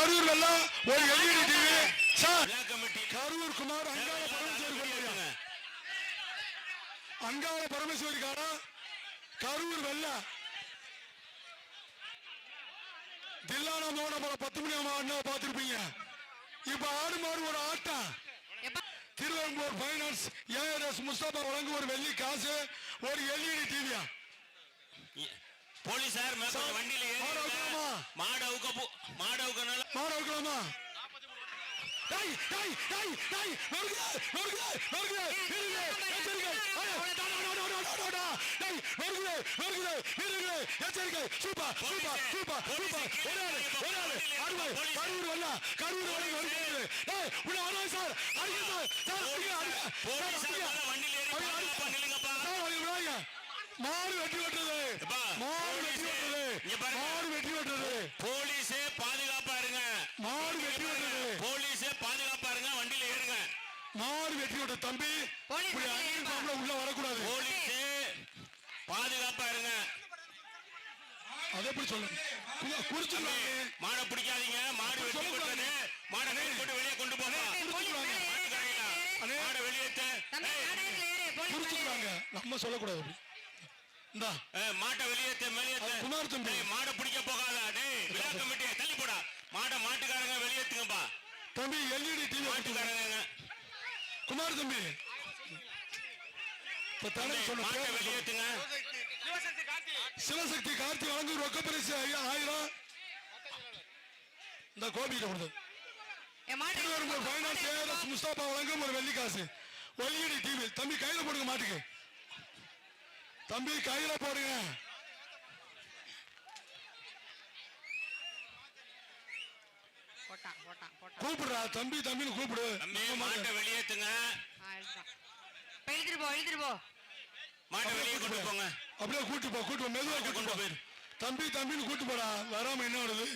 கரூர் வெள்ளம் ஒரு LED TV. Sir Karur Kumar Angala Parameswari Angala Parameswari காரா கரூர் வெள்ள? தில்லானா மோன போல பத்து மணி ஆமா பார்த்திருப்பீங்க. இப்ப ஆடு மாடு ஒரு ஆட்டம் திருவெரும்பூர் பைனான்ஸ் ஏஆர்எஸ் முஸ்தபா வழங்கும் ஒரு வெள்ளி காசு ஒரு எல்இடி டிவியா? போலீசார் வண்டியில மாடு ஏறி அவுக்கலாமா? மாடு அவுக்க போ- மாடு அவுக்கனால மாடு வைக்கலாமா டேய் டேய் எச்சரிக்கை எச்சரிக்கை. Super super super super. ஒரே ஒரே கரூர் கரூர் வருகிறது உள்ள சார் அடிங்க சார் சார் அடிங்க அடிங்க. சார் போலீசார் அடிங்க மேல வண்டியில ஏறி அடிங்க, பாதுகாப்பா அடிங்க. நில்லுங்கப்பா. சார் அடிங்க விடாதீங்க. மாடு வெட்டி வெட்டுறது எப்பா, மாடு வெட்டி போலீஸு, வெட்டுறது இங்க பாருங்க. மாடு வெட்டி வெட்டுறது போலீஸே பாதுகாப்பா இருங்க மாடு வெட்டி வெட்டுறது போலீஸே பாதுகாப்பா இருங்க வண்டியில ஏறுங்க மாடு வெட்டி விட்ட தம்பி உள்ள வரக்கூடாது. பாதுகாப்பா இருங்க. அதை எப்படி சொல்லு குறிச்சுடுறாங்க மாடை பிடிக்காதீங்க. மாடு வெட்டி. கொண்டது மாடை கை போட்டு வெளியே கொண்டு அண்ணே. மாடை குறிச்சுடுறாங்க ஏறு. நம்ம சொல்லக்கூடாது இந்தா. மாட்டை வெளியேத்த அது குமார் தம்பி. மாடை பிடிக்க போகாதா. டேய் விழா கமிட்டி தள்ளி போடா மாடை மாட்டுக்காரங்க வெளியேத்துங்கப்பா தம்பி எல்இடி டிவி மாட்டுக்காரங்க. குமார் தம்பி. சிவசக்தி கார்த்தி வழங்கும் ரொக்க பரிசு ஐயா- ஆயிரம். இந்த கோபிகிட்ட கொடுத்து. என் மாட்டு திருவரும்பூர் ஃபைனான்ஸ் ஏஆர்எஸ் முஸ்தாபா வழங்கும் ஒரு வெள்ளி காசு. எல்இடி டிவி தம்பி கையில போடுங்க மாட்டுக்கு. தம்பி கையில போடுங்க. கூப்பிடுறா தம்பி தம்பின்னு கூப்பிடு. மாட்டு. வெளியேத்துங்க. இழுத்துட்டு போ இழுத்துட்டு போ. மாட்டை அப்படியே வெளியே கூட்டு. போங்க. அப்படியே கூட்டு போ கூட்டு போ. மெதுவா கூட்டு கொண்டு போ. போயிரு. தம்பி தம்பின்னு கூட்டு போடா. வராம என்ன வருது